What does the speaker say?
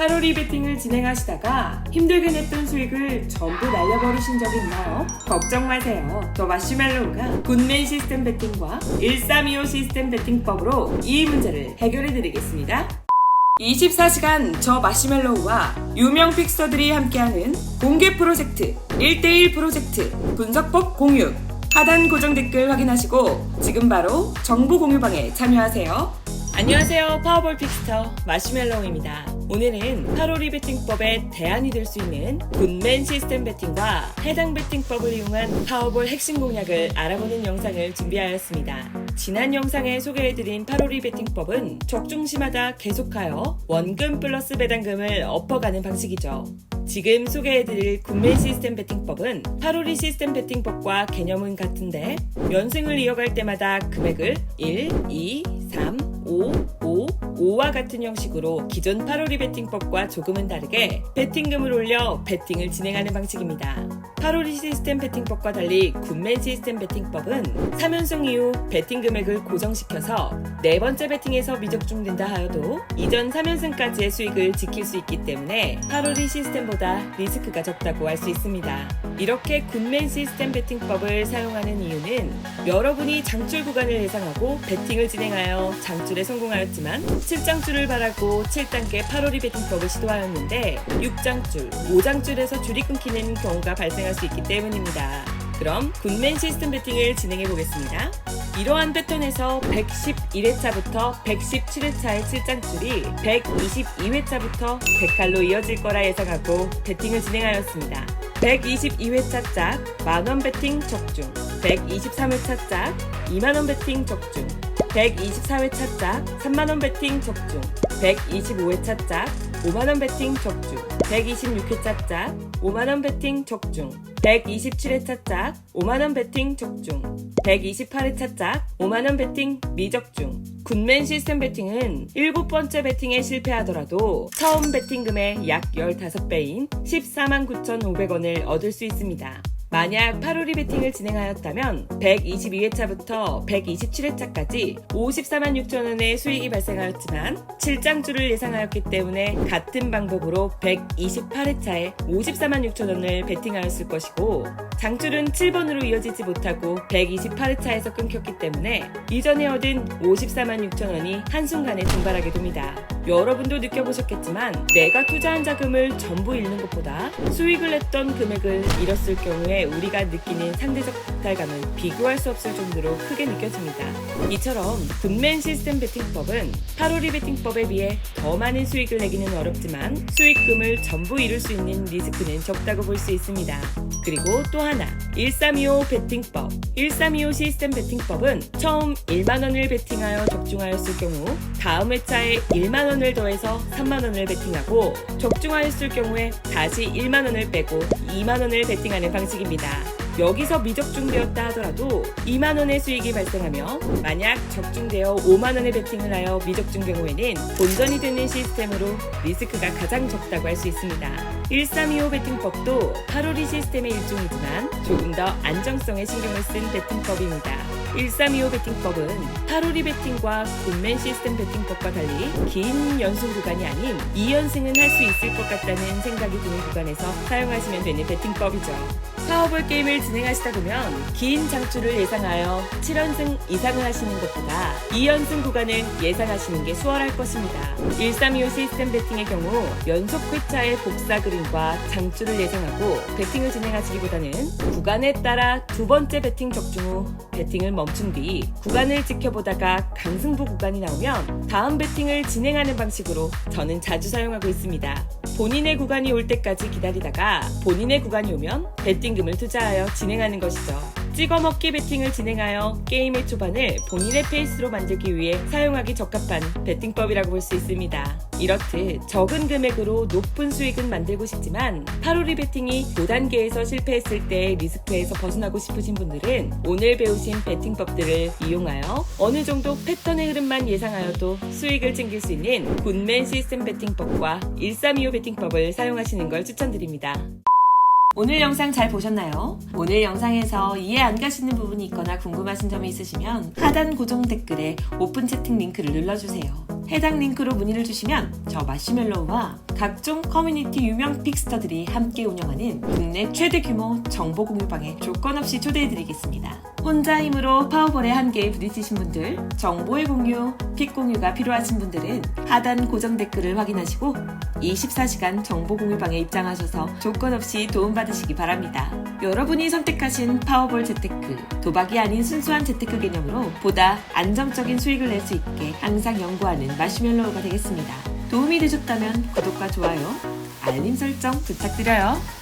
8월이 베팅을 진행하시다가 힘들게 냈던 수익을 전부 날려버리신 적 있나요? 걱정 마세요. 저 마시멜로우가 굿맨 시스템 베팅과 1325 시스템 베팅법으로 이 문제를 해결해 드리겠습니다. 24시간 저 마시멜로우와 유명 픽서들이 함께하는 공개 프로젝트 1대1 프로젝트 분석법 공유 하단 고정 댓글 확인하시고 지금 바로 정보 공유방에 참여하세요. 안녕하세요. 파워볼 픽스터 마시멜로우입니다. 오늘은 8월 베팅법의 대안이 될 수 있는 굿맨 시스템 베팅과 해당 베팅법을 이용한 파워볼 핵심 공략을 알아보는 영상을 준비하였습니다. 지난 영상에 소개해드린 8월 베팅법은 적중시마다 계속하여 원금 플러스 배당금을 엎어가는 방식이죠. 지금 소개해드릴 굿맨 시스템 베팅법은 8월이 시스템 베팅법과 개념은 같은데 연승을 이어갈 때마다 금액을 1, 2, 3, 5, 5, 5와 같은 형식으로 기존 8월이 베팅법과 조금은 다르게 베팅금을 올려 베팅을 진행하는 방식입니다. 8월이 시스템 베팅법과 달리 굿맨 시스템 베팅법은 3연승 이후 베팅 금액을 고정시켜서 네 번째 베팅에서 미적중된다 하여도 이전 3연승까지의 수익을 지킬 수 있기 때문에 8월이 시스템보다 리스크가 적다고 할 수 있습니다. 이렇게 굿맨 시스템 베팅법을 사용하는 이유는 여러분이 장출 구간을 예상하고 베팅을 진행하여 장출에 성공하였지만 7장줄을 바라고 7단계 8월이 베팅법을 시도하였는데 6장줄, 5장줄에서 줄이 끊기는 경우가 발생할 수 있기 때문입니다. 그럼 굿맨 시스템 베팅을 진행해 보겠습니다. 이러한 패턴에서 111회차부터 117회차의 7장줄이 122회차부터 100칼로 이어질 거라 예상하고 베팅을 진행하였습니다. 122회차 짝 만원 베팅 적중. 123회차 짝 2만원 베팅 적중. 124회차 짝 3만원 베팅 적중. 125회차 짝 5만원 베팅 적중. 126회차 짝 5만원 베팅 적중 127회 차 짝 5만원 베팅 적중 128회 차 짝 5만원 베팅 미적중 굿맨 시스템 베팅은 7번째 베팅에 실패하더라도 처음 베팅금의 약 15배인 14만 9,500원을 얻을 수 있습니다. 만약 8월이 베팅을 진행하였다면 122회차부터 127회차까지 54만 6천 원의 수익이 발생하였지만 7장주를 예상하였기 때문에 같은 방법으로 128회차에 54만 6천 원을 베팅하였을 것이고 장줄은 7번으로 이어지지 못하고 128회차에서 끊겼기 때문에 이전에 얻은 54만 6천 원이 한순간에 증발하게 됩니다. 여러분도 느껴보셨겠지만 내가 투자한 자금을 전부 잃는 것보다 수익을 냈던 금액을 잃었을 경우에 우리가 느끼는 상대적 박탈감은 비교할 수 없을 정도로 크게 느껴집니다. 이처럼 굿맨 시스템 베팅법은 8월이 베팅법에 비해 더 많은 수익을 내기는 어렵지만 수익금을 전부 잃을 수 있는 리스크는 적다고 볼 수 있습니다. 그리고 또 하나 1325 베팅법 1325 시스템 베팅법은 처음 1만원을 베팅하여 적중하였을 경우 다음 회차에 1만원을 더해서 3만원을 베팅하고 적중하였을 경우에 다시 1만원을 빼고 2만원을 베팅하는 방식입니다. 여기서 미적중되었다 하더라도 2만 원의 수익이 발생하며 만약 적중되어 5만 원의 베팅을 하여 미적중 경우에는 본전이 되는 시스템으로 리스크가 가장 적다고 할 수 있습니다. 1325 베팅법도 8월이 시스템의 일종이지만 조금 더 안정성에 신경을 쓴 베팅법입니다. 1325 베팅법은 8월이 베팅과 굿맨 시스템 베팅법과 달리 긴 연승 구간이 아닌 2연승은 할 수 있을 것 같다는 생각이 드는 구간에서 사용하시면 되는 베팅법이죠. 파워볼 게임을 진행하시다 보면 긴 장출을 예상하여 7연승 이상을 하시는 것보다 2연승 구간을 예상하시는 게 수월할 것입니다. 1325 시스템 베팅의 경우 연속 회차의 복사 그림과 장출을 예상하고 베팅을 진행하시기보다는 구간에 따라 두 번째 베팅 적중 후 베팅을 멈춘 뒤 구간을 지켜보다가 강승부 구간이 나오면 다음 베팅을 진행하는 방식으로 저는 자주 사용하고 있습니다. 본인의 구간이 올 때까지 기다리다가 본인의 구간이 오면 베팅 금을 투자하여 진행하는 것이죠. 찍어먹기 베팅을 진행하여 게임의 초반을 본인의 페이스로 만들기 위해 사용하기 적합한 베팅법이라고 볼 수 있습니다. 이렇듯 적은 금액으로 높은 수익은 만들고 싶지만 8월이 베팅이 5단계에서 실패했을 때 리스크에서 벗어나고 싶으신 분들은 오늘 배우신 베팅법들을 이용하여 어느 정도 패턴의 흐름만 예상하여도 수익을 챙길 수 있는 굿맨 시스템 베팅법과 1325 베팅법을 사용하시는 걸 추천드립니다. 오늘 영상 잘 보셨나요? 오늘 영상에서 이해 안 가시는 부분이 있거나 궁금하신 점이 있으시면 하단 고정 댓글에 오픈 채팅 링크를 눌러주세요. 해당 링크로 문의를 주시면 저 마시멜로우와 각종 커뮤니티 유명 픽스터들이 함께 운영하는 국내 최대 규모 정보 공유방에 조건 없이 초대해드리겠습니다. 혼자 힘으로 파워볼의 한계에 부딪히신 분들, 정보의 공유, 픽 공유가 필요하신 분들은 하단 고정 댓글을 확인하시고 24시간 정보 공유방에 입장하셔서 조건 없이 도움받으시기 바랍니다. 여러분이 선택하신 파워볼 재테크, 도박이 아닌 순수한 재테크 개념으로 보다 안정적인 수익을 낼 수 있게 항상 연구하는 마시멜로우가 되겠습니다. 도움이 되셨다면 구독과 좋아요, 알림 설정 부탁드려요.